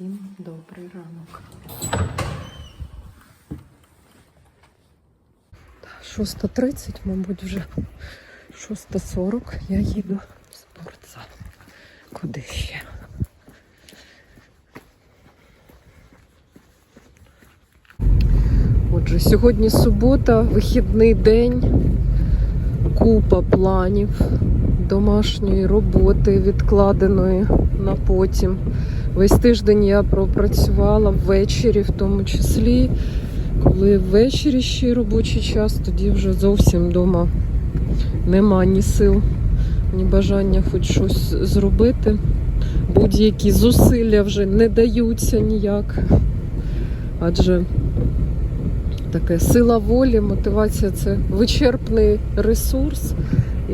Всім добрий ранок. 6.30, мабуть, вже 6.40 я їду в спортзал. Куди ще? Отже, сьогодні субота, вихідний день, купа планів домашньої роботи, відкладеної на потім. Весь тиждень я пропрацювала ввечері, в тому числі. Коли ввечері ще робочий час, тоді вже зовсім вдома нема ні сил, ні бажання хоч щось зробити. Будь-які зусилля вже не даються ніяк. Адже таке сила волі, мотивація це вичерпний ресурс.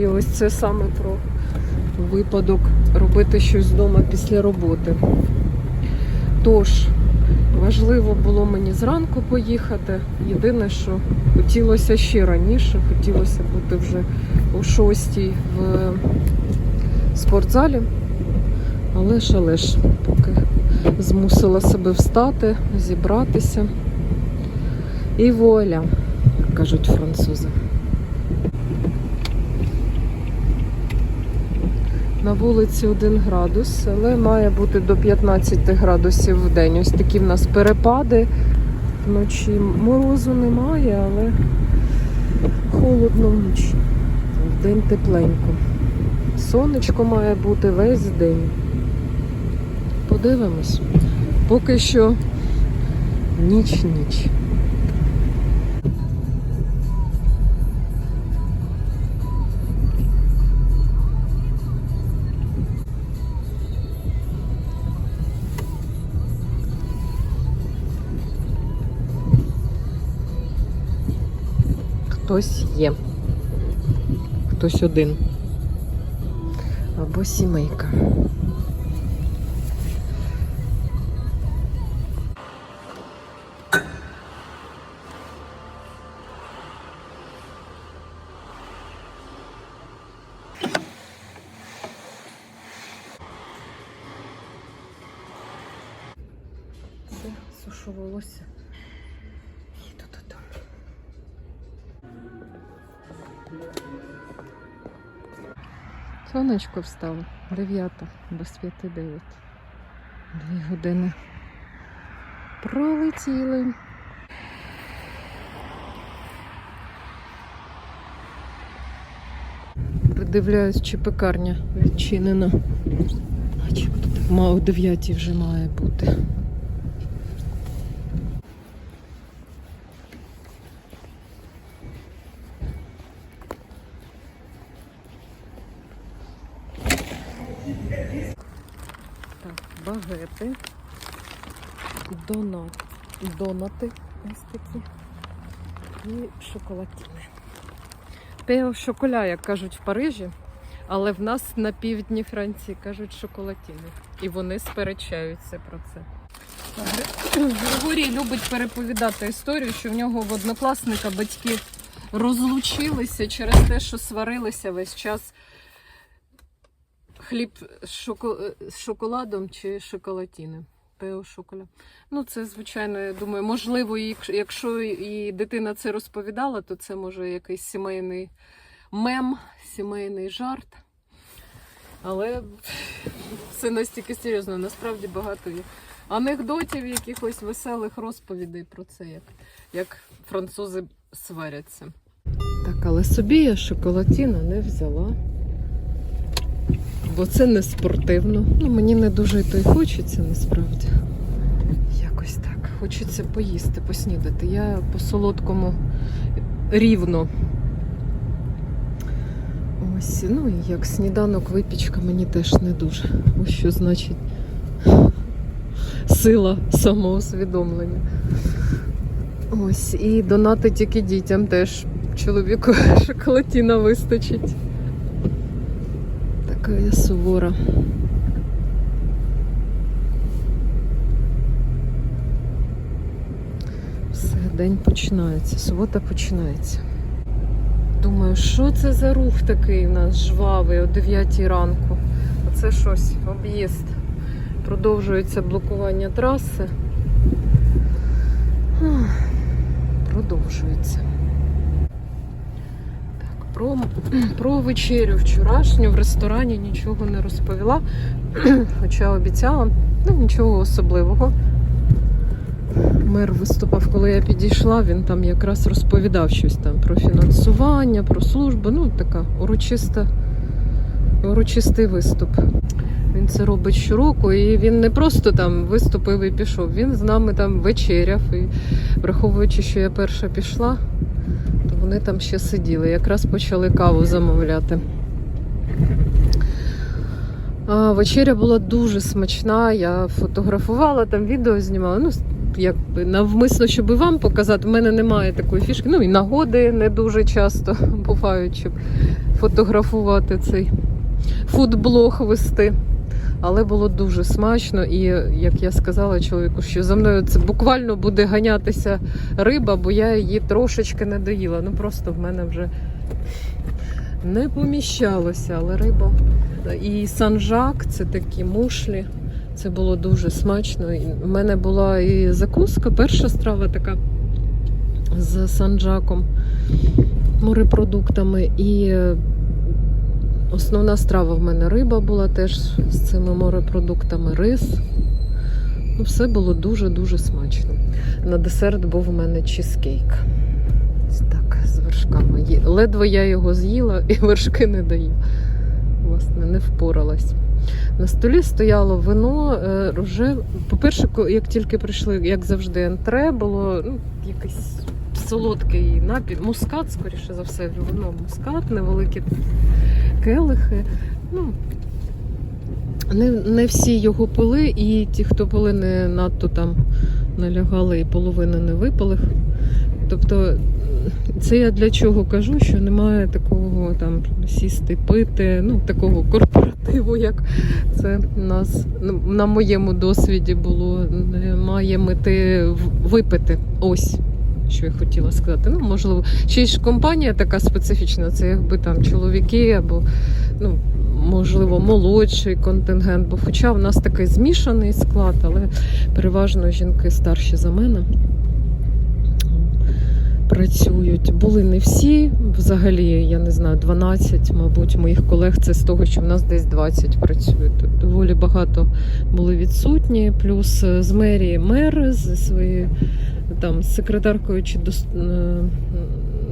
І ось це саме про випадок робити щось вдома після роботи. Тож, важливо було мені зранку поїхати. Єдине, що хотілося ще раніше, хотілося бути вже о 6 в спортзалі. Але ж, але ж, поки змусила себе встати, зібратися. І вуаля, кажуть французи. На вулиці 1 градус, але має бути до 15 градусів в день. Ось такі в нас перепади. Вночі морозу немає, але холодно вночі. В день тепленько. Сонечко має бути весь день. Подивимось. Поки що ніч-ніч. Хтось є. Хтось один. Або сімейка. Сонечко встало. Дев'ята, без п'яти дев'ять. Дві години. Пролетіли. Придивляюсь, чи пекарня відчинена. Начебто так мало о дев'ятій вже має бути. Донати ось такі і шоколадіни. Пео шоколя, як кажуть в Парижі, але в нас на півдні Франції кажуть шоколатіни. І вони сперечаються про це. Григорій любить переповідати історію, що в нього в однокласника батьки розлучилися через те, що сварилися весь час хліб з шоколадом чи шоколатіни. Пео шоколя. Ну, це, звичайно, я думаю, можливо, якщо- і дитина це розповідала, то це може якийсь сімейний мем, сімейний жарт. Але все настільки серйозно, насправді багато є анекдотів, якихось веселих розповідей про це, як, як французи сваряться. Так, але собі я шоколатіну не взяла бо це не спортивно. Ну, мені не дуже то й хочеться насправді. Якось так. Хочеться поїсти, поснідати. Я по солодкому рівно. Ось, ну і як сніданок, випічка мені теж не дуже. Ось що значить сила самоусвідомлення. Ось, і донати тільки дітям теж. Чоловіку шоколатіна вистачить. Така я сувора. Все, день починається, субота починається. Думаю, що це за рух такий у нас жвавий о 9 ранку? Оце щось, об'їзд. Продовжується блокування траси. Продовжується. Про, про вечерю вчорашню в ресторані нічого не розповіла, хоча обіцяла, ну нічого особливого. Мер виступав, коли я підійшла, він там якраз розповідав щось там про фінансування, про службу. Ну, така урочиста, урочистий виступ. Він це робить щороку, і він не просто там виступив і пішов. Він з нами там вечеряв. І враховуючи, що я перша пішла, вони там ще сиділи. Якраз почали каву замовляти. А, вечеря була дуже смачна. Я фотографувала, там відео знімала. Ну, якби навмисно, щоб вам показати. У мене немає такої фішки. Ну і нагоди не дуже часто бувають, щоб фотографувати цей фудблог вести. Але було дуже смачно, і як я сказала чоловіку, що за мною це буквально буде ганятися риба, бо я її трошечки не доїла. Ну просто в мене вже не поміщалося, але риба. І санжак це такі мушлі. Це було дуже смачно. В мене була і закуска, перша страва така з санджаком, морепродуктами. І основна страва в мене риба була теж з цими морепродуктами, рис. Ну, все було дуже-дуже смачно. На десерт був у мене чизкейк. Ось Так, з вершками. Ледве я його з'їла і вершки не доїла. Власне, не впоралась. На столі стояло вино е, рожеве. По-перше, як тільки прийшли, як завжди, ентре, було ну, якийсь солодкий напій, мускат, скоріше за все, вино мускат, невеликі келихи. Ну, не, не всі його пили, і ті, хто пили, не надто там налягали і половини не випили. Тобто, це я для чого кажу, що немає такого там сісти, пити, ну такого корпоративу, як це нас ну, на моєму досвіді було. Немає мети випити. Ось. Що я хотіла сказати. Ну, можливо, ще ж компанія така специфічна, це якби там чоловіки або, ну, можливо, молодший контингент, бо хоча в нас такий змішаний склад, але переважно жінки старші за мене працюють. Були не всі. Взагалі, я не знаю, 12, мабуть, моїх колег це з того, що в нас десь 20 працює. Тут доволі багато були відсутні. Плюс з мерії мер зі своєю там секретаркою чи до, е,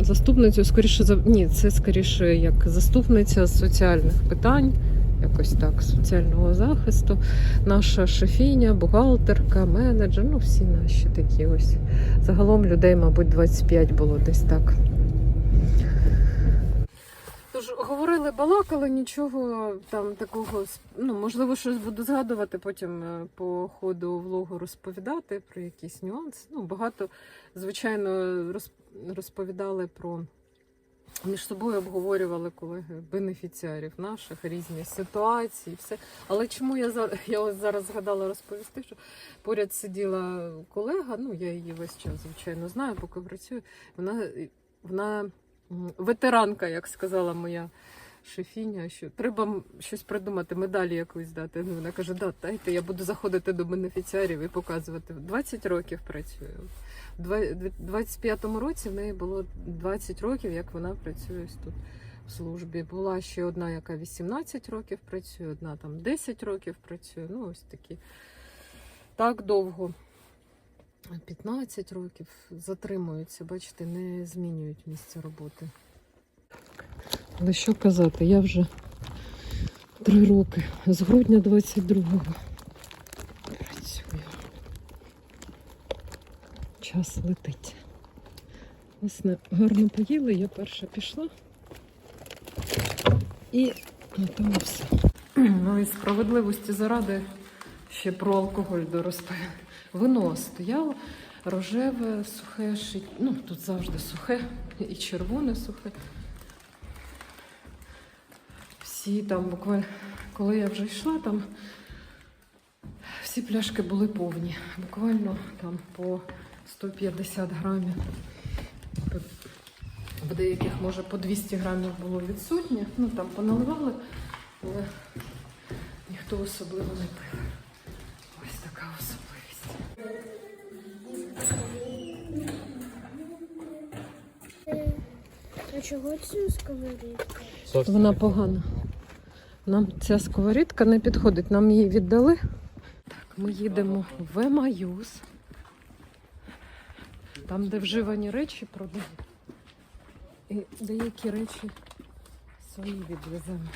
заступницею, скоріше за ні, це скоріше як заступниця з соціальних питань. Якось так, соціального захисту, наша шефіня, бухгалтерка, менеджер, ну всі наші такі ось. Загалом людей, мабуть, 25 було десь так. Тож говорили, балакали, нічого там такого, ну, можливо, щось буду згадувати, потім е, по ходу влогу розповідати про якісь нюанси. Ну, багато, звичайно, розповідали про. Між собою обговорювали колеги бенефіціарів наших різні ситуації, все. Але чому я за я ось зараз згадала розповісти, що поряд сиділа колега, ну я її весь час, звичайно, знаю, поки працюю. Вона, вона ветеранка, як сказала моя шефіня, що треба щось придумати, медалі якусь дати. Ну, вона каже, да, дайте, я буду заходити до бенефіціарів і показувати. 20 років працюю. У два- 25-му році в неї було 20 років, як вона працює тут в службі. Була ще одна, яка 18 років працює, одна там 10 років працює. Ну, ось такі. Так довго. 15 років затримуються, бачите, не змінюють місце роботи. Але що казати, я вже три роки з грудня 22-го працюю. Час летить. Власне, гарно поїли, я перша пішла. І на тому все. Ну і справедливості заради ще про алкоголь до розповідаю. Вино стояло рожеве, сухе, ну тут завжди сухе і червоне сухе. Всі там буквально, коли я вже йшла, там всі пляшки були повні. Буквально там по 150 грамів. В деяких, може, по 200 грамів було відсутнє. Ну там поналивали, але ніхто особливо не пив. Чого цю сковорідку? Вона погана. Нам ця сковорідка не підходить, нам її віддали. Так, ми їдемо в Емаюз. Там, де вживані речі продають. І деякі речі свої відвеземо.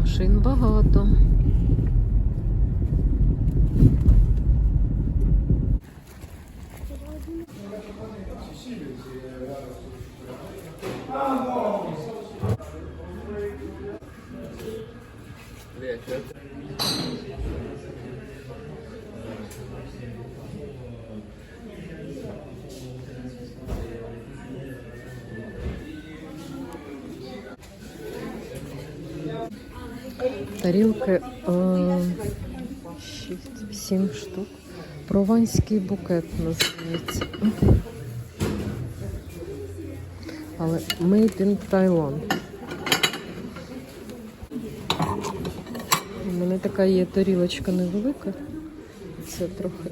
Машин багато. Тарілки 7 штук. Прованський букет називається. Але Made in Thailand. У мене така є тарілочка невелика. Це трохи.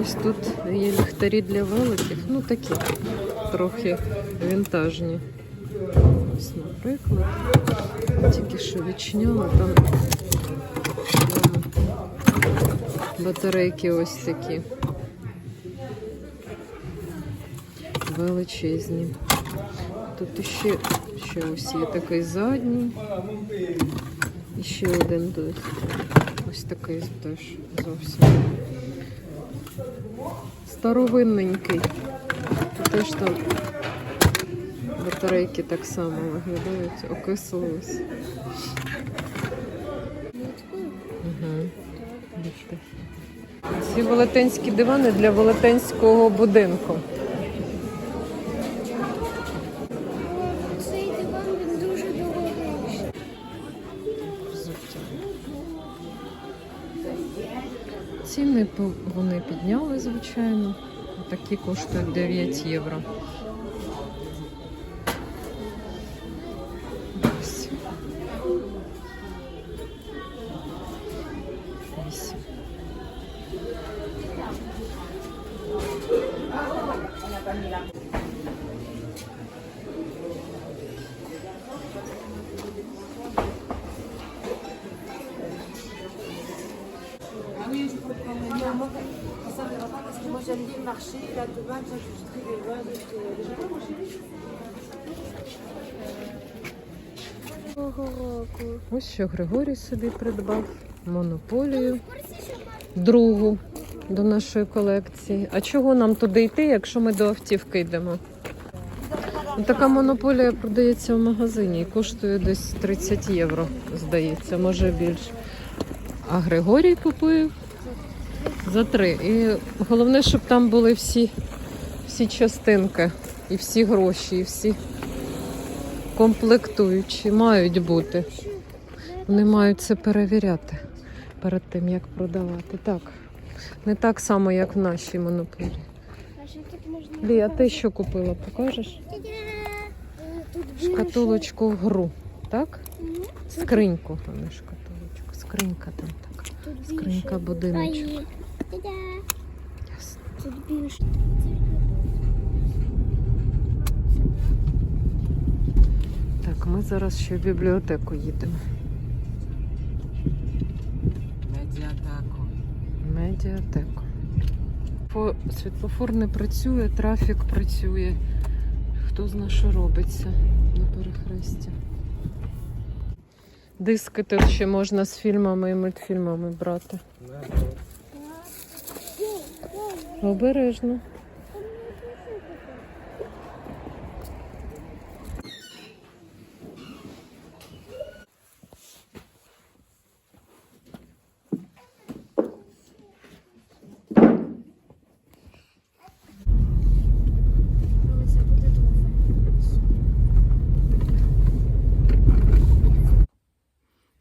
Ось тут є ліхтарі для великих, ну такі трохи вінтажні. Ось, наприклад, тільки що відчиняла там ем, батарейки ось такі. Величезні. Тут ще, ще ось є такий задній. І ще один тут. Ось такий теж зовсім старовинненький. Тут теж там батарейки так само виглядають, окислились. Угу. Ці велетенські дивани для велетенського будинку. Підняли, звичайно. Такі коштують 9 євро. Ось що Григорій собі придбав монополію, другу до нашої колекції. А чого нам туди йти, якщо ми до автівки йдемо? Ну, Така монополія продається в магазині і коштує десь 30 євро, здається, може більше. А Григорій купив за три. І головне, щоб там були всі, всі частинки, і всі гроші, і всі комплектуючі мають бути. Вони мають це перевіряти перед тим, як продавати. Так. Не так само, як в нашій можна? Лі, а ти що купила? Покажеш? Шкатулочку гру, так? Скриньку, а не шкатулочку. Скринька там так. Скринька будиночок. Ясно. Так, ми зараз ще в бібліотеку їдемо. Медіатеку. Світлофор не працює, трафік працює. Хто зна, що робиться на перехресті. Диски тут ще можна з фільмами і мультфільмами брати. Обережно. Але це буде довго.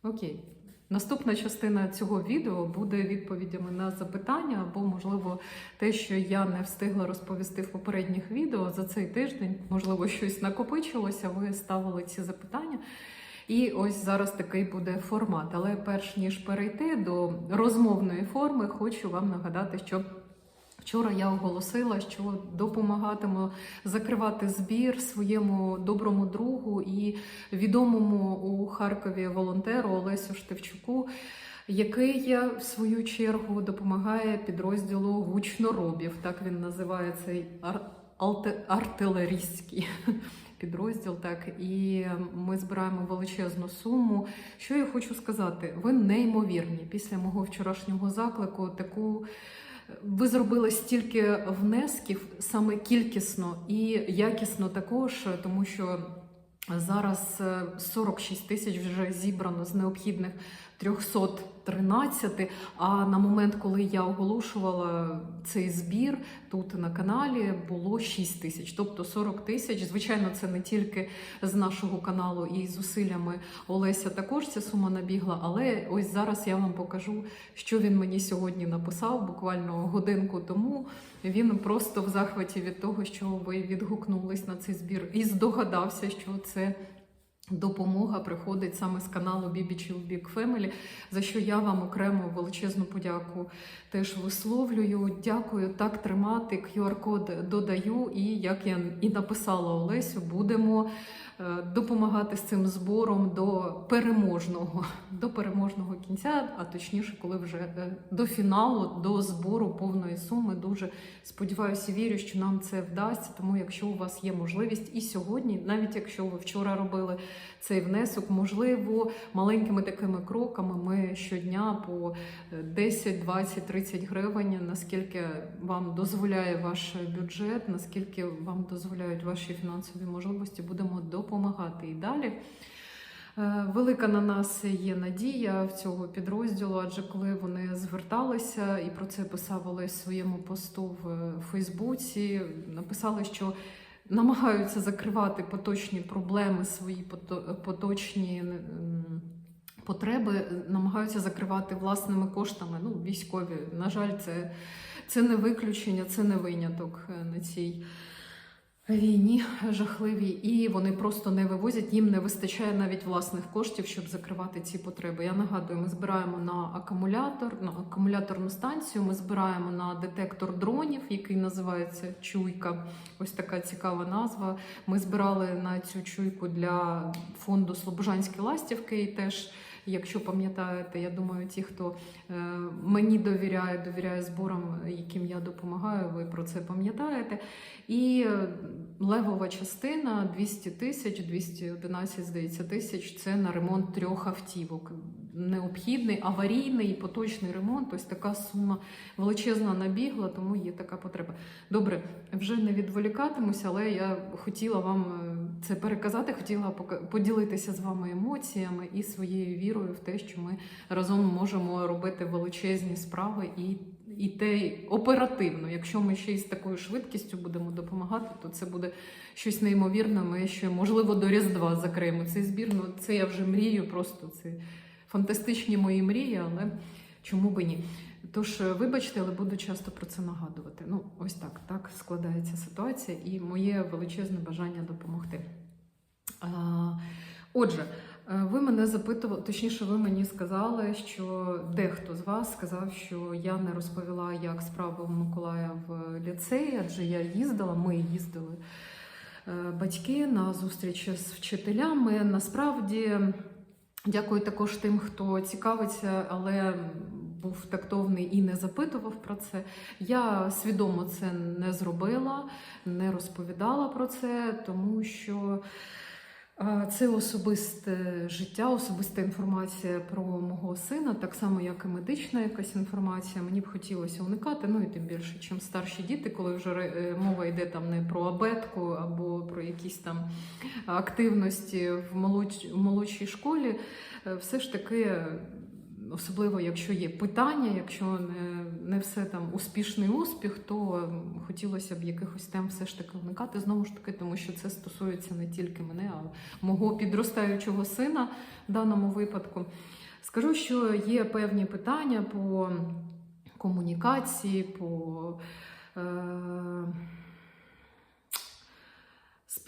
Окей. Наступ наступна частина цього відео буде відповідями на запитання, або, можливо, те, що я не встигла розповісти в попередніх відео за цей тиждень, можливо, щось накопичилося. Ви ставили ці запитання. І ось зараз такий буде формат. Але перш ніж перейти до розмовної форми, хочу вам нагадати, що. Вчора я оголосила, що допомагатиму закривати збір своєму доброму другу і відомому у Харкові волонтеру Олесю Штевчуку, який в свою чергу допомагає підрозділу гучноробів. Так він називає цей артилерійський підрозділ. Так і ми збираємо величезну суму. Що я хочу сказати? Ви неймовірні після мого вчорашнього заклику. Таку ви зробили стільки внесків саме кількісно і якісно також, тому що зараз е, 46 тисяч вже зібрано з необхідних 313, А на момент, коли я оголошувала цей збір, тут на каналі було 6 тисяч, тобто 40 тисяч. Звичайно, це не тільки з нашого каналу і зусиллями Олеся також ця сума набігла. Але ось зараз я вам покажу, що він мені сьогодні написав буквально годинку тому. Він просто в захваті від того, що ви відгукнулись на цей збір, і здогадався, що це. Допомога приходить саме з каналу Бібі Чілбік Фемелі, за що я вам окремо величезну подяку теж висловлюю. Дякую, так тримати. QR-код додаю. І як я і написала Олесю, будемо допомагати з цим збором до переможного, до переможного кінця, а точніше, коли вже е, до фіналу, до збору повної суми. Дуже сподіваюся, вірю, що нам це вдасться. Тому, якщо у вас є можливість, і сьогодні, навіть якщо ви вчора робили цей внесок, можливо, маленькими такими кроками ми щодня по 10, 20, 30 гривень, наскільки вам дозволяє ваш бюджет, наскільки вам дозволяють ваші фінансові можливості, будемо допомагати і далі. Е, Велика на нас є надія в цього підрозділу, адже коли вони зверталися і про це писав Олесь в своєму посту в е, Фейсбуці, написали, що намагаються закривати поточні проблеми, свої поточні потреби, намагаються закривати власними коштами. Ну, військові. На жаль, це, це не виключення, це не виняток е, на цій війні жахливій, і вони просто не вивозять. Їм не вистачає навіть власних коштів, щоб закривати ці потреби. Я нагадую, ми збираємо на акумулятор, на акумуляторну станцію. Ми збираємо на детектор дронів, який називається Чуйка. Ось така цікава назва. Ми збирали на цю чуйку для фонду Слобожанські ластівки і теж. Якщо пам'ятаєте, я думаю, ті, хто е, мені довіряє, довіряє зборам, яким я допомагаю, ви про це пам'ятаєте. І е, левова частина 200 тисяч, 211, здається, тисяч це на ремонт трьох автівок. Необхідний аварійний і поточний ремонт. Ось така сума величезна набігла, тому є така потреба. Добре, вже не відволікатимуся, але я хотіла вам е, це переказати, хотіла поділитися з вами емоціями і своєю вірою в те, що ми разом можемо робити величезні справи і, і те оперативно. Якщо ми ще й з такою швидкістю будемо допомагати, то це буде щось неймовірне. Ми ще можливо до Різдва закриємо цей збір. Ну це я вже мрію, просто це фантастичні мої мрії, але чому би ні? Тож, е, вибачте, але буду часто про це нагадувати. Ну, ось так, так складається ситуація і моє величезне бажання допомогти. А, Отже, е, ви мене запитували, точніше, ви мені сказали, що дехто з вас сказав, що я не розповіла, як справи в Миколая в ліцеї, адже я їздила, ми їздили е, батьки на зустрічі з вчителями. Насправді, дякую також тим, хто цікавиться, але був тактовний і не запитував про це. Я свідомо це не зробила, не розповідала про це, тому що. Це особисте життя, особиста інформація про мого сина, так само, як і медична якась інформація. Мені б хотілося уникати. Ну і тим більше, чим старші діти, коли вже е, мова йде там не про абетку або про якісь там активності в молодшій школі, е, все ж таки. Особливо, якщо є питання, якщо не, не все там успішний успіх, то хотілося б якихось тем все ж таки уникати знову ж таки, тому що це стосується не тільки мене, а мого підростаючого сина в даному випадку. Скажу, що є певні питання по комунікації, по е,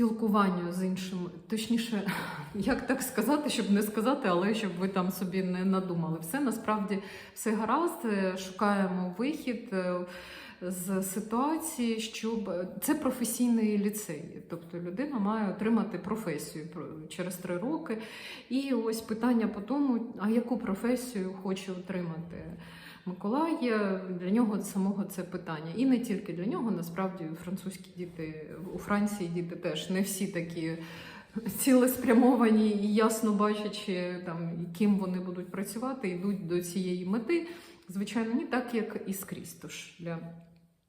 спілкуванню з іншими. Точніше, як так сказати, щоб не сказати, але щоб ви там собі не надумали. Все насправді все гаразд. Е, Шукаємо вихід. е, З ситуації, щоб це професійний ліцей, тобто людина має отримати професію через три роки. І ось питання по тому, а яку професію хоче отримати Миколай. Для нього самого це питання. І не тільки для нього, насправді французькі діти у Франції діти теж не всі такі цілеспрямовані і ясно бачачи, там, ким вони будуть працювати, йдуть до цієї мети. Звичайно, не так, як і скрізь. Тож для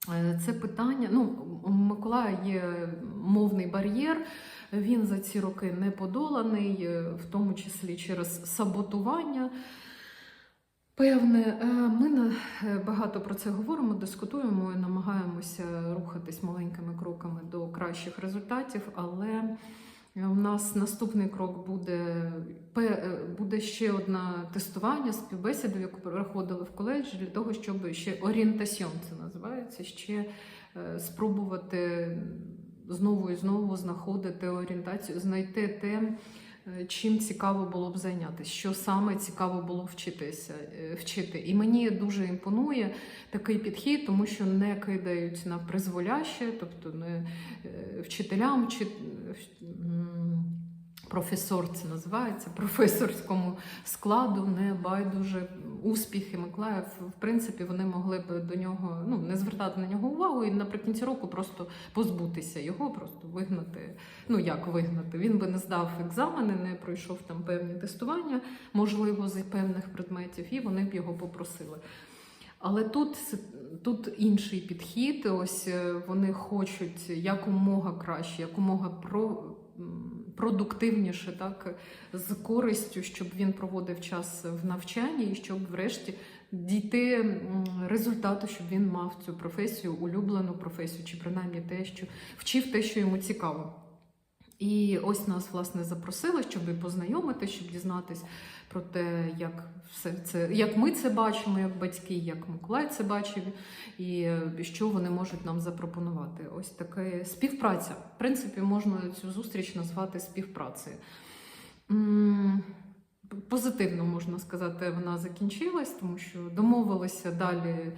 е, це питання. Ну, у Миколая є мовний бар'єр. Він за ці роки не подоланий, е, в тому числі через саботування. Певне, Е, ми е, багато про це говоримо, дискутуємо і намагаємося рухатись маленькими кроками до кращих результатів, але у нас наступний крок буде, е, буде ще одне тестування, співбесіду, яку проходили в коледжі, для того, щоб ще орієнтасьон це називається, ще е, спробувати знову і знову знаходити орієнтацію, знайти те, е, чим цікаво було б зайнятися, що саме цікаво було вчитися, е, вчити. І мені дуже імпонує такий підхід, тому що не кидають на призволяще, тобто не е, вчителям чи професор це називається, професорському складу не байдуже успіхи Миколаїв. В принципі, вони могли б до нього ну не звертати на нього увагу і наприкінці року просто позбутися його, просто вигнати. Ну як вигнати? Він би не здав екзамени, не пройшов там певні тестування, можливо, з певних предметів, і вони б його попросили. Але тут, тут інший підхід. Ось е, вони хочуть якомога краще, якомога про, продуктивніше, так з користю, щоб він проводив час в навчанні, і щоб, врешті, дійти результату, щоб він мав цю професію, улюблену професію, чи принаймні те, що вчив те, що йому цікаво. І ось нас власне запросили, щоб і познайомити, щоб дізнатись про те, як все це, як ми це бачимо, як батьки, як Миколай це бачив, і що вони можуть нам запропонувати. Ось така співпраця. В принципі, можна цю зустріч назвати співпрацею. Позитивно можна сказати, вона закінчилась, тому що домовилися далі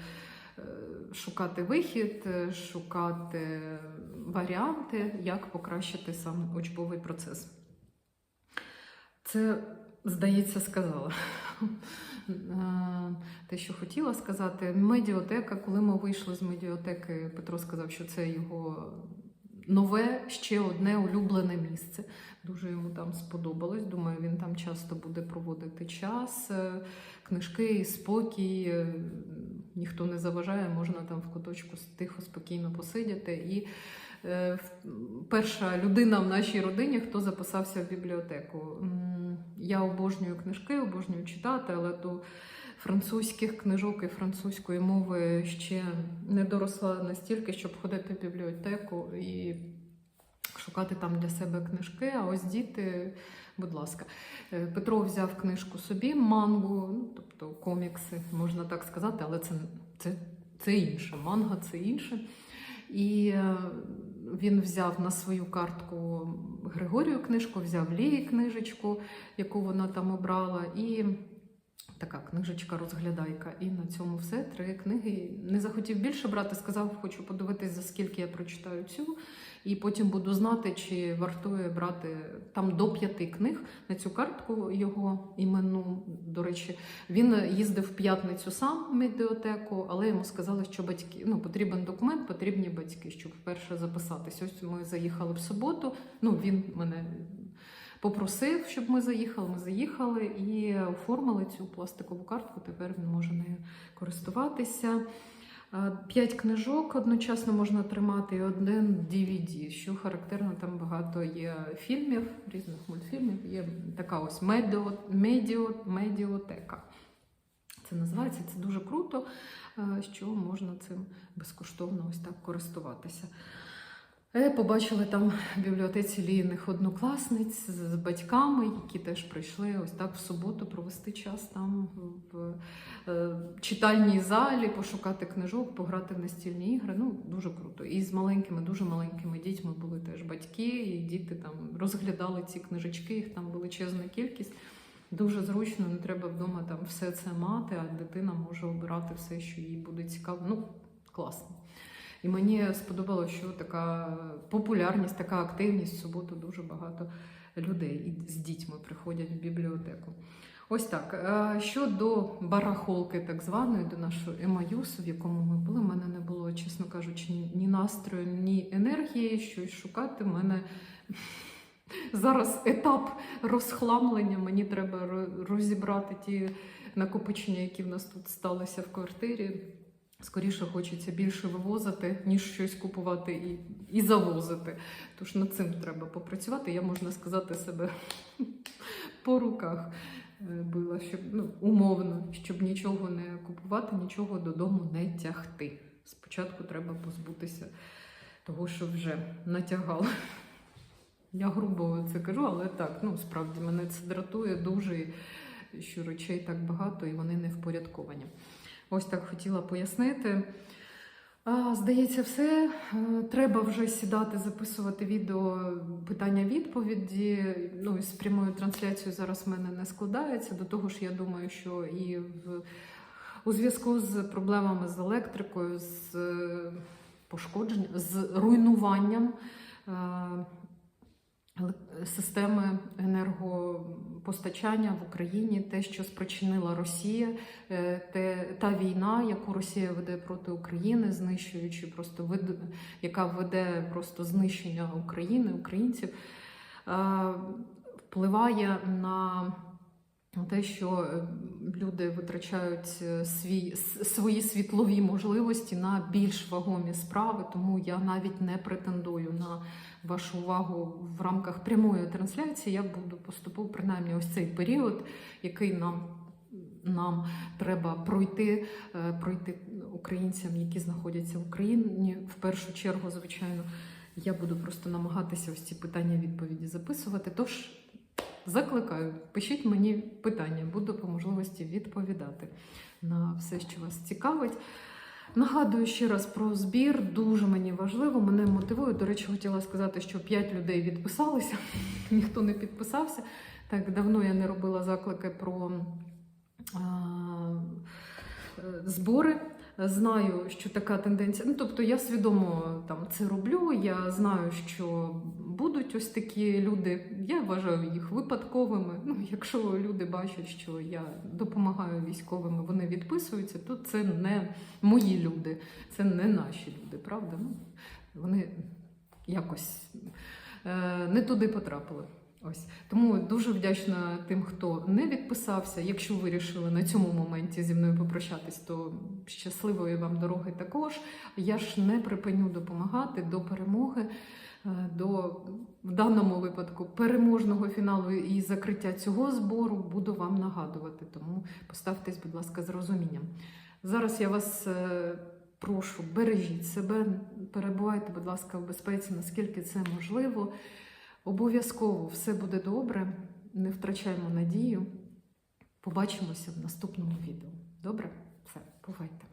шукати вихід, е, шукати варіанти, як покращити сам учбовий процес. Це, здається, сказала. Е, Те, що хотіла сказати, медіотека, коли ми вийшли з медіотеки, Петро сказав, що це його нове, ще одне улюблене місце. Дуже йому там сподобалось. Думаю, він там часто буде проводити час, е, книжки, спокій, е, ніхто не заважає, можна там в куточку тихо, спокійно посидіти. І е, перша людина в нашій родині, хто записався в бібліотеку. Я обожнюю книжки, обожнюю читати, але до французьких книжок і французької мови ще не доросла настільки, щоб ходити в бібліотеку і шукати там для себе книжки. А ось діти, будь ласка, Е, Петро взяв книжку собі, мангу, ну, тобто комікси, можна так сказати, але це, це, це інше. Манга це інше. І е, він взяв на свою картку Григорію книжку, взяв Лії книжечку, яку вона там обрала, і така книжечка розглядайка. І на цьому все. Три книги. Не захотів більше брати, сказав, хочу подивитись, за скільки я прочитаю цю. І потім буду знати, чи вартує брати там до п'яти книг на цю картку його іменну. До речі, він їздив в п'ятницю сам в медіотеку, але йому сказали, що батьки ну потрібен документ, потрібні батьки, щоб вперше записатись. Ось ми заїхали в суботу. Ну він мене попросив, щоб ми заїхали. Ми заїхали і оформили цю пластикову картку. Тепер він може нею користуватися. Е, П'ять книжок одночасно можна тримати і один DVD. Що характерно, там багато є фільмів, різних мультфільмів. Є така ось медіо, медіо, медіотека. Це називається це дуже круто, е, що можна цим безкоштовно ось так користуватися. Е, Побачили там в бібліотеці лійних однокласниць з батьками, які теж прийшли ось так в суботу провести час там в е, читальній залі, пошукати книжок, пограти в настільні ігри. Ну, дуже круто. І з маленькими, дуже маленькими дітьми були теж батьки, і діти там розглядали ці книжечки, їх там величезна кількість. Дуже зручно, не треба вдома там все це мати, а дитина може обирати все, що їй буде цікаво. Ну, класно. І мені сподобалося, що така популярність, така активність в суботу дуже багато людей з дітьми приходять в бібліотеку. Ось так. Е, Щодо барахолки, так званої, до нашого Емаюсу, в якому ми були, в мене не було, чесно кажучи, ні настрою, ні енергії щось шукати. У мене зараз етап розхламлення. Мені треба розібрати ті накопичення, які в нас тут сталися в квартирі. Скоріше хочеться більше вивозити, ніж щось купувати і, і завозити. Тож над цим треба попрацювати. Я можна сказати себе по руках е, била, щоб ну, умовно, щоб нічого не купувати, нічого додому не тягти. Спочатку треба позбутися того, що вже натягала. Я грубо це кажу, але так, ну справді мене це дратує дуже, що речей так багато і вони не впорядковані. Ось так хотіла пояснити. Здається, все. Е, Треба вже сідати, записувати відео питання-відповіді. Ну з прямою трансляцією зараз в мене не складається. До того ж, я думаю, що і в у зв'язку з проблемами з електрикою, з е, пошкодженням, з руйнуванням е, системи енергопостачання в Україні, те, що спричинила Росія, е, те, та війна, яку Росія веде проти України, знищуючи просто вид, яка веде просто знищення України, українців, е, впливає на те, що е, люди витрачають е, свій, свої світлові можливості на більш вагомі справи, тому я навіть не претендую на вашу увагу в рамках прямої трансляції. Я буду поступово, принаймні, ось цей період, який нам. Нам треба пройти, е, пройти українцям, які знаходяться в Україні. В першу чергу, звичайно, я буду просто намагатися ось ці питання відповіді записувати. Тож Закликаю, пишіть мені питання, буду по можливості відповідати на все, що вас цікавить. Нагадую ще раз про збір, дуже мені важливо, мене мотивує. До речі, хотіла сказати, що 5 людей відписалися, ніхто не підписався. Так давно я не робила заклики про е, збори. Знаю, що така тенденція. Ну, тобто я свідомо там це роблю. Я знаю, що будуть ось такі люди. Я вважаю їх випадковими. Ну, якщо люди бачать, що я допомагаю військовим, вони відписуються, то це не мої люди, це не наші люди, правда? Ну, вони якось е, не туди потрапили. Ось тому дуже вдячна тим, хто не відписався. Якщо ви вирішили на цьому моменті зі мною попрощатись, то щасливої вам дороги також. Я ж не припиню допомагати до перемоги, е, до в даному випадку переможного фіналу і закриття цього збору буду вам нагадувати. Тому поставтесь, будь ласка, з розумінням. Зараз я вас. е, Прошу, бережіть себе, перебувайте, будь ласка, в безпеці, наскільки це можливо. Обов'язково все буде добре. Не втрачаємо надію. Побачимося в наступному відео. Добре? Все, бувайте.